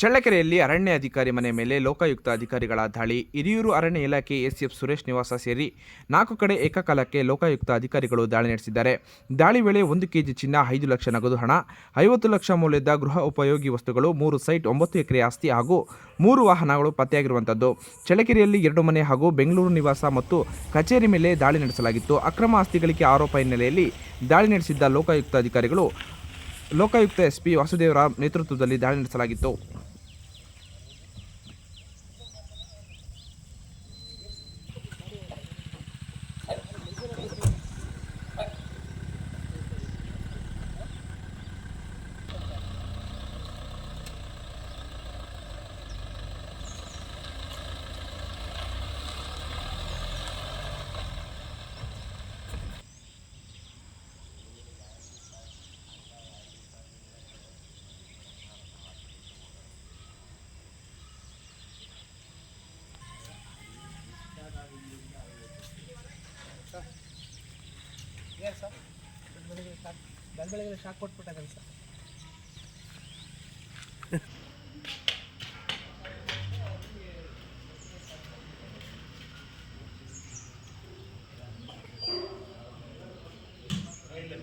ಚಳ್ಳಕೆರೆಯಲ್ಲಿ ಅರಣ್ಯ ಅಧಿಕಾರಿ ಮನೆ ಮೇಲೆ ಲೋಕಾಯುಕ್ತ ಅಧಿಕಾರಿಗಳ ದಾಳಿ. ಹಿರಿಯೂರು ಅರಣ್ಯ ಇಲಾಖೆ ಎಸ್ಎಫ್ ಸುರೇಶ್ ನಿವಾಸ ಸೇರಿ ನಾಲ್ಕು ಕಡೆ ಏಕಕಾಲಕ್ಕೆ ಲೋಕಾಯುಕ್ತ ಅಧಿಕಾರಿಗಳು ದಾಳಿ ನಡೆಸಿದ್ದಾರೆ. ದಾಳಿ ವೇಳೆ ಒಂದು ಕೆಜಿ ಚಿನ್ನ, ಐದು ಲಕ್ಷ ನಗದು ಹಣ, ಐವತ್ತು ಲಕ್ಷ ಮೌಲ್ಯದ ಗೃಹ ಉಪಯೋಗಿ ವಸ್ತುಗಳು, ಮೂರು ಸೈಟ್ ಒಂಬತ್ತು ಎಕರೆ ಆಸ್ತಿ ಹಾಗೂ ಮೂರು ವಾಹನಗಳು ಪತ್ತೆಯಾಗಿರುವಂಥದ್ದು. ಚಳ್ಳಕೆರೆಯಲ್ಲಿ ಎರಡು ಮನೆ ಹಾಗೂ ಬೆಂಗಳೂರು ನಿವಾಸ ಮತ್ತು ಕಚೇರಿ ಮೇಲೆ ದಾಳಿ ನಡೆಸಲಾಗಿತ್ತು. ಅಕ್ರಮ ಆಸ್ತಿಗಳಿಗೆ ಆರೋಪ ಹಿನ್ನೆಲೆಯಲ್ಲಿ ದಾಳಿ ನಡೆಸಿದ್ದ ಲೋಕಾಯುಕ್ತ ಅಧಿಕಾರಿಗಳು, ಲೋಕಾಯುಕ್ತ ಎಸ್ಪಿ ವಾಸುದೇವರ ನೇತೃತ್ವದಲ್ಲಿ ದಾಳಿ ನಡೆಸಲಾಗಿತ್ತು. ಬೆಳಗ್ಗೆ ಶಾಕ್ ಕೊಟ್ಬಿಟ್ಟೆ ಸರ್.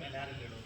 ಮೇಲೆ ಯಾರು ಹೇಳೋದು?